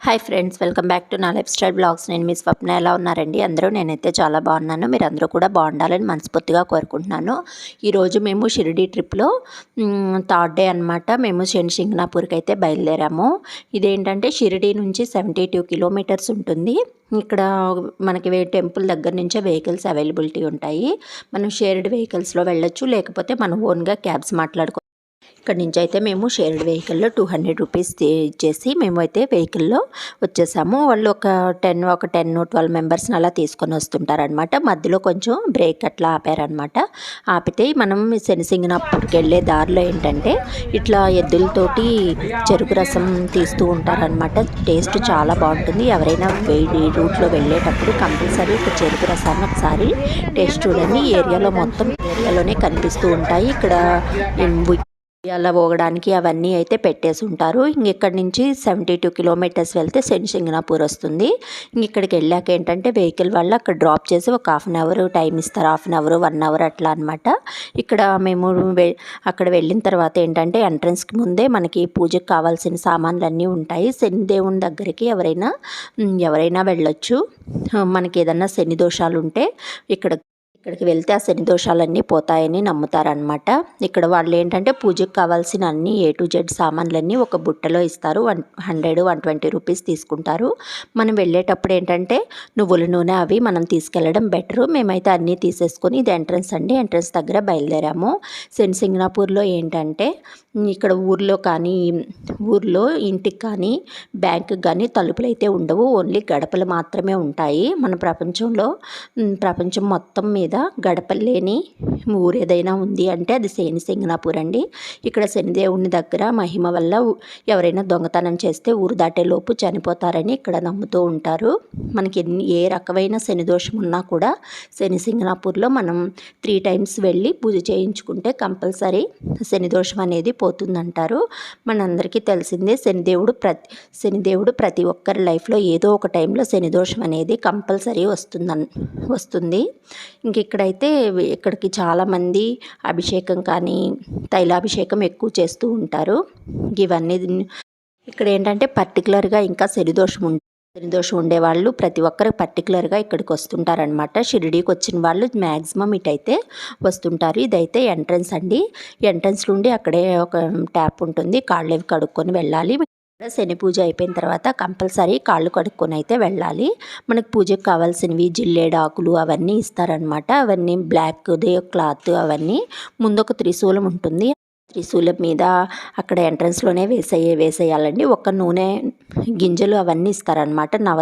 Hi friends welcome back to నా lifestyle blogs నేను మీ స్వప్న ఎలా ఉన్నారండి? అందరూ? నేనైతే చాలా బాగున్నాను. మీరు అందరూ కూడా బాగుండాలని మనస్ఫూర్తిగా కోరుకుంటున్నాను. ఈరోజు మేము షిరిడి ట్రిప్లో థర్డ్ డే అనమాట మేము శని సింగనాపూర్కి అయితే బయలుదేరాము. ఇదేంటంటే షిరిడి నుంచి సెవెంటీ టూ కిలోమీటర్స్ ఉంటుంది. ఇక్కడ మనకి టెంపుల్ దగ్గర నుంచే వెహికల్స్ అవైలబిలిటీ ఉంటాయి. మనం షేర్డ్ వెహికల్స్లో వెళ్ళొచ్చు లేకపోతే మనం ఓన్గా క్యాబ్స్ మాట్లాడుకో ఇక్కడ నుంచి అయితే మేము షేర్డ్ వెహికల్లో టూ హండ్రెడ్ రూపీస్ ఇచ్చేసి మేము అయితే వెహికల్లో వచ్చేసాము. వాళ్ళు ఒక టెన్ ఒక టెన్ ట్వెల్వ్ మెంబర్స్ని అలా తీసుకొని వస్తుంటారనమాట మధ్యలో కొంచెం బ్రేక్ అట్లా ఆపారనమాట ఆపితే మనం శనిసింగనాపూర్కి వెళ్ళే దారిలో ఏంటంటే ఇట్లా ఎద్దులతోటి చెరుకు రసం తీస్తూ ఉంటారనమాట టేస్ట్ చాలా బాగుంటుంది. ఎవరైనా ఈ రూట్లో వెళ్ళేటప్పుడు కంపల్సరీ ఒక చెరుకు రసాన్ని ఒకసారి టేస్ట్ చూడండి. ఏరియాలో మొత్తం ఏరియాలోనే కనిపిస్తూ ఉంటాయి. ఇక్కడ ఉయ్యాల పోగడానికి అవన్నీ అయితే పెట్టేసి ఉంటారు. ఇంక ఇక్కడి నుంచి సెవెంటీ టూ కిలోమీటర్స్ వెళ్తే శనిసింగనాపూర్ వస్తుంది. ఇంక ఇక్కడికి వెళ్ళాక ఏంటంటే వెహికల్ వల్ల అక్కడ డ్రాప్ చేసి ఒక హాఫ్ అన్ అవర్ టైం ఇస్తారు. Half an hour one hour అట్లా అనమాట ఇక్కడ మేము వె- అక్కడ వెళ్ళిన తర్వాత ఏంటంటే ఎంట్రన్స్కి ముందే మనకి పూజకు కావాల్సిన సామాన్లు అన్నీ ఉంటాయి. శని దేవుని దగ్గరికి ఎవరైనా ఎవరైనా వెళ్ళొచ్చు. మనకి ఏదన్నా శని దోషాలు ఉంటే ఇక్కడ ఇక్కడికి వెళ్తే ఆ శని దోషాలన్నీ పోతాయని నమ్ముతారనమాట ఇక్కడ వాళ్ళు ఏంటంటే పూజకు కావాల్సిన అన్ని ఏ టు జెడ్ సామాన్లన్నీ ఒక బుట్టలో ఇస్తారు. One hundred one twenty rupees తీసుకుంటారు. మనం వెళ్ళేటప్పుడు ఏంటంటే నువ్వుల నూనె అవి మనం తీసుకెళ్ళడం బెటరు. మేమైతే అన్నీ తీసేసుకొని ఇది ఎంట్రన్స్ అండి. ఎంట్రన్స్ దగ్గర బయలుదేరాము. సెన్ సింగనాపూర్లో ఏంటంటే ఇక్కడ ఊర్లో కానీ ఊర్లో ఇంటికి కానీ బ్యాంకుకి కానీ తలుపులు అయితే ఉండవు. ఓన్లీ గడపలు మాత్రమే ఉంటాయి. మన ప్రపంచంలో ప్రపంచం మొత్తం మీద లేదా లేని ఊరు ఏదైనా ఉంది అంటే అది శని సింగనాపూర్ అండి. ఇక్కడ శనిదేవుని దగ్గర మహిమ వల్ల ఎవరైనా దొంగతనం చేస్తే ఊరు దాటేలోపు చనిపోతారని ఇక్కడ నమ్ముతూ ఉంటారు. మనకి ఎన్ని ఏ రకమైన శని దోషం ఉన్నా కూడా శని సింగనాపూర్లో మనం త్రీ టైమ్స్ వెళ్ళి పూజ చేయించుకుంటే కంపల్సరీ శని దోషం అనేది పోతుందంటారు. మనందరికీ తెలిసిందే శనిదేవుడు ప్రతి శనిదేవుడు ప్రతి ఒక్కరి లైఫ్లో ఏదో ఒక టైంలో శని దోషం అనేది కంపల్సరీ వస్తుందన్ వస్తుంది. ఇంక ఇక్కడైతే ఇక్కడికి చాలామంది అభిషేకం కానీ తైలాభిషేకం ఎక్కువ చేస్తూ ఉంటారు. ఇవన్నీ ఇక్కడ ఏంటంటే పర్టికులర్గా ఇంకా శనిదోషం ఉంటుంది శనిదోషం ఉండేవాళ్ళు ప్రతి ఒక్కరు పర్టికులర్గా ఇక్కడికి వస్తుంటారనమాట షిరిడీకి వచ్చిన వాళ్ళు మ్యాక్సిమం ఇటైతే వస్తుంటారు. ఇదైతే ఎంట్రన్స్ అండి. ఎంట్రన్స్ నుండి అక్కడే ఒక ట్యాప్ ఉంటుంది. కాళ్ళు కడుక్కొని వెళ్ళాలి. శని పూజ అయిపోయిన తర్వాత కంపల్సరీ కాళ్ళు కడుక్కొని అయితే వెళ్ళాలి. మనకు పూజకు కావాల్సినవి జిల్లేడాకులు అవన్నీ ఇస్తారనమాట అవన్నీ బ్లాక్ క్లాత్ అవన్నీ. ముందు ఒక త్రిశూలం ఉంటుంది. త్రిశూలం మీద అక్కడ ఎంట్రన్స్లోనే వేసేయ వేసేయాలండి. ఒక నూనె గింజలు అవన్నీ ఇస్తారనమాట నవ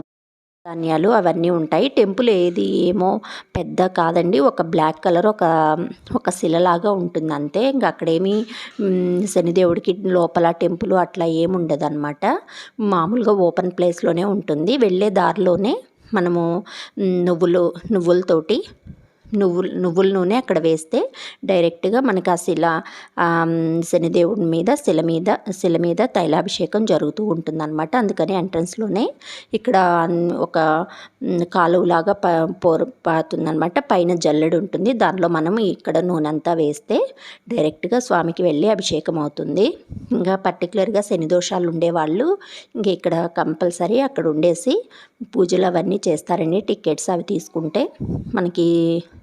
ధాన్యాలు అవన్నీ ఉంటాయి. టెంపుల్ ఏది ఏమో పెద్ద కాదండి. ఒక బ్లాక్ కలర్ ఒక ఒక శిలలాగా ఉంటుంది అంతే. ఇంకా అక్కడేమి శనిదేవుడికి లోపల టెంపుల్ అట్లా ఏమి ఉండదు అనమాట మామూలుగా ఓపెన్ ప్లేస్లోనే ఉంటుంది. వెళ్ళే దారిలోనే మనము నువ్వులు నువ్వులతోటి నువ్వులు నువ్వుల నూనె అక్కడ వేస్తే డైరెక్ట్గా మనకి ఆ శిల శనిదేవుడి మీద శిల మీద శిల మీద తైలాభిషేకం జరుగుతూ ఉంటుందన్నమాట. అందుకని ఎంట్రన్స్లోనే ఇక్కడ ఒక కాలువలాగా ప పోరు పాతుందన్నమాట పైన జల్లెడు ఉంటుంది. దానిలో మనం ఇక్కడ నూనె అంతా వేస్తే డైరెక్ట్గా స్వామికి వెళ్ళి అభిషేకం అవుతుంది. ఇంకా పర్టికులర్గా శని దోషాలు ఉండేవాళ్ళు ఇంకా ఇక్కడ కంపల్సరీ అక్కడ ఉండేసి పూజలు అవన్నీ చేస్తారండి టికెట్స్ అవి తీసుకుంటే మనకి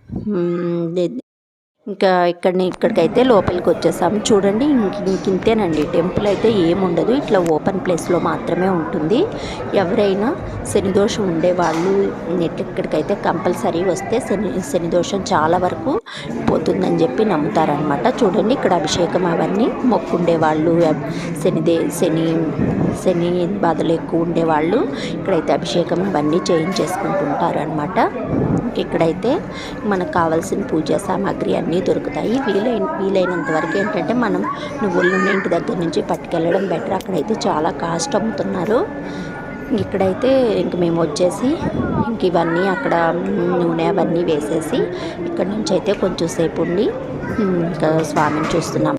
嗯对 ఇంకా ఇక్కడ ఇక్కడికైతే లోపలికి వచ్చేసాము. చూడండి ఇంక ఇంతేనండి. టెంపుల్ అయితే ఏముండదు. ఇట్లా ఓపెన్ ప్లేస్లో మాత్రమే ఉంటుంది. ఎవరైనా శనిదోషం ఉండేవాళ్ళు ఇక్కడికైతే కంపల్సరీ వస్తే శని శనిదోషం చాలా వరకు పోతుందని చెప్పి నమ్ముతారనమాట చూడండి ఇక్కడ అభిషేకం అవన్నీ మొక్కుండే వాళ్ళు శనిదే శని శని బాధలు ఎక్కువ ఉండేవాళ్ళు. ఇక్కడైతే అభిషేకం అవన్నీ చేయించేసుకుంటుంటారు అనమాట ఇక్కడైతే మనకు కావాల్సిన పూజా సామాగ్రి అన్నీ దొరుకుతాయి. వీలైన వీలైనంత వరకు ఏంటంటే మనం నువ్వుల నూనె ఇంటి దగ్గర నుంచి పట్టుకెళ్ళడం బెటర్. అక్కడైతే చాలా కాస్ట్ అమ్ముతున్నారు. ఇక్కడైతే ఇంక మేము వచ్చేసి ఇంక ఇవన్నీ అక్కడ నూనె అవన్నీ వేసేసి ఇక్కడ నుంచి అయితే కొంచెం సేపు ఉండి ఇంకా స్వామిని చూస్తున్నాం.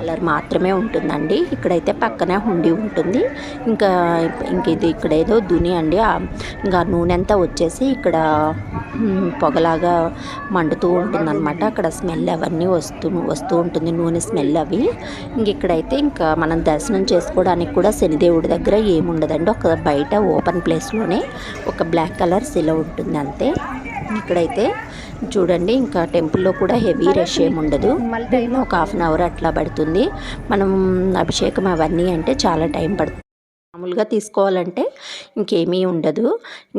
కలర్ మాత్రమే ఉంటుందండి. ఇక్కడైతే పక్కనే హుండీ ఉంటుంది. ఇంకా ఇంక ఇది ఇక్కడ ఏదో దుని అండి. ఆ- ఇంకా నూనె అంతా వచ్చేసి ఇక్కడ పొగలాగా మండుతూ ఉంటుందన్నమాట. అక్కడ స్మెల్ అవన్నీ వస్తూ వస్తూ ఉంటుంది. నూనె స్మెల్ అవి. ఇంక ఇక్కడైతే ఇంకా మనం దర్శనం చేసుకోవడానికి కూడా శనిదేవుడి దగ్గర ఏముండదండి. ఒక బయట ఓపెన్ ప్లేస్లోనే ఒక బ్లాక్ కలర్ శిల ఉంటుంది అంతే. ఇక్కడైతే చూడండి ఇంకా టెంపుల్లో కూడా హెవీ రష్ ఏమి ఉండదు. ఒక హాఫ్ అన్ అవర్ అట్లా పడుతుంది. మనం అభిషేకం అవన్నీ అంటే చాలా టైం పడుతుంది. మామూలుగా తీసుకోవాలంటే ఇంకేమీ ఉండదు.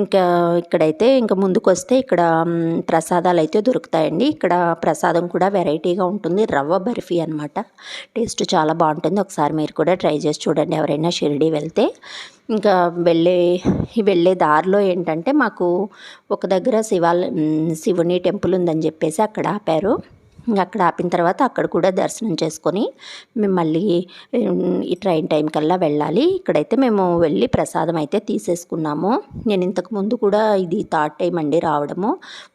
ఇంకా ఇక్కడైతే ఇంకా ముందుకు వస్తే ఇక్కడ ప్రసాదాలు అయితే దొరుకుతాయండి. ఇక్కడ ప్రసాదం కూడా వెరైటీగా ఉంటుంది. రవ్వ బర్ఫీ అనమాట టేస్ట్ చాలా బాగుంటుంది. ఒకసారి మీరు కూడా ట్రై చేసి చూడండి. ఎవరైనా షిరిడి వెళ్తే. ఇంకా వెళ్ళే వెళ్ళే దారిలో ఏంటంటే మాకు ఒక దగ్గర శివాల శివుని టెంపుల్ ఉందని చెప్పేసి అక్కడ ఆపారు. అక్కడ ఆపిన తర్వాత అక్కడ కూడా దర్శనం చేసుకొని మేము మళ్ళీ ఈ ట్రైన్ టైం కల్లా వెళ్ళాలి. ఇక్కడైతే మేము వెళ్ళి ప్రసాదం అయితే తీసేసుకున్నాము. నేను ఇంతకు ముందు కూడా ఇది థర్డ్ టైం అండి రావడము.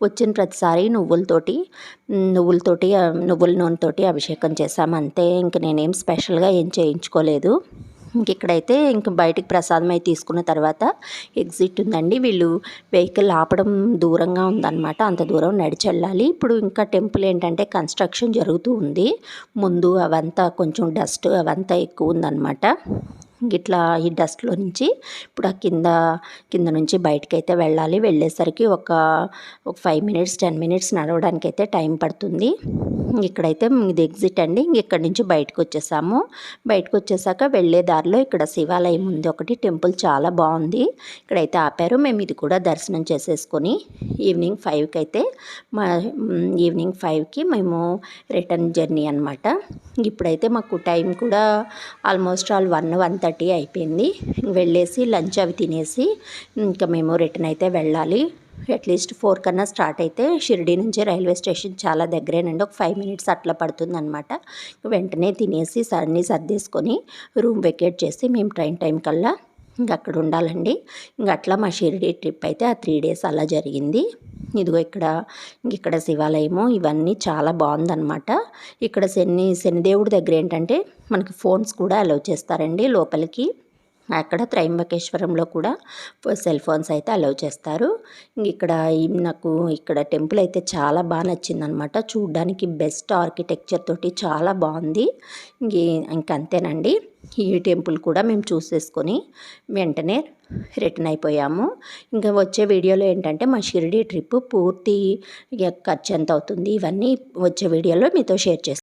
వచ్చిన ప్రతిసారి నువ్వులతోటి నువ్వులతోటి నువ్వుల నూనెతోటి అభిషేకం చేశాము. అంతే ఇంక నేనేం స్పెషల్గా ఏం చేయించుకోలేదు. ఇంక ఇక్కడైతే ఇంక బయటికి ప్రసాదం అయి తీసుకున్న తర్వాత ఎగ్జిట్ ఉందండి. వీళ్ళు వెహికల్ ఆపడం దూరంగా ఉందన్నమాట. అంత దూరం నడిచి వెళ్ళాలి ఇప్పుడు ఇంకా టెంపుల్ ఏంటంటే కన్స్ట్రక్షన్ జరుగుతూ ఉంది. ముందు అవంతా కొంచెం డస్ట్ అవంతా ఎక్కువ ఉందన్నమాట. ఇట్లా ఈ డస్ట్లో నుంచి ఇప్పుడు ఆ కింద కింద నుంచి బయటకు అయితే వెళ్ళాలి. వెళ్ళేసరికి ఒక ఒక ఫైవ్ మినిట్స్ టెన్ మినిట్స్ నడవడానికి అయితే టైం పడుతుంది. ఇక్కడైతే ఇది ఎగ్జిట్ అండి. ఇక్కడ నుంచి బయటకు వచ్చేసాము. బయటకు వచ్చేసాక వెళ్ళే దారిలో ఇక్కడ శివాలయం ఉంది. ఒకటి టెంపుల్ చాలా బాగుంది. ఇక్కడైతే ఆపారు. మేము ఇది కూడా దర్శనం చేసేసుకొని ఈవినింగ్ ఫైవ్కి అయితే మా ఈవినింగ్ ఫైవ్కి మేము రిటర్న్ జర్నీ అనమాట ఇప్పుడైతే మాకు టైం కూడా almost all one one thirty అయిపోయింది. వెళ్ళేసి లంచ్ అవి తినేసి ఇంకా మేము రిటర్న్ అయితే వెళ్ళాలి. అట్లీస్ట్ ఫోర్ కన్నా స్టార్ట్ అయితే షిరిడి నుంచి రైల్వే స్టేషన్ చాలా దగ్గరేనండి. ఒక ఫైవ్ మినిట్స్ అట్లా పడుతుంది అనమాట వెంటనే తినేసి అన్నీ సర్దేసుకొని రూమ్ వెకేట్ చేసి మేము ట్రైన్ టైం కల్లా ఇంక అక్కడ ఉండాలండి. ఇంక అట్లా మా షిరిడి ట్రిప్ అయితే ఆ త్రీ డేస్ అలా జరిగింది. ఇదిగో ఇక్కడ ఇక్కడ శివాలయము ఇవన్నీ చాలా బాగుందన్నమాట. ఇక్కడ శని శనిదేవుడి దగ్గర ఏంటంటే మనకి ఫోన్స్ కూడా అలౌ చేస్తారండి లోపలికి. అక్కడ త్రయంబకేశ్వరంలో కూడా సెల్ ఫోన్స్ అయితే అలౌ చేస్తారు. ఇంక ఇక్కడ నాకు ఇక్కడ టెంపుల్ అయితే చాలా బాగా నచ్చిందనమాట చూడ్డానికి బెస్ట్ ఆర్కిటెక్చర్ తోటి చాలా బాగుంది. ఇంక ఇంక అంతేనండి. ఈ టెంపుల్ కూడా మేము చూసేసుకొని వెంటనే రిటర్న్ అయిపోయాము. ఇంకా వచ్చే వీడియోలో ఏంటంటే మా షిరిడి ట్రిప్ పూర్తి ఖర్చు ఎంత అవుతుంది? ఇవన్నీ వచ్చే వీడియోలో మీతో షేర్ చేస్తాను.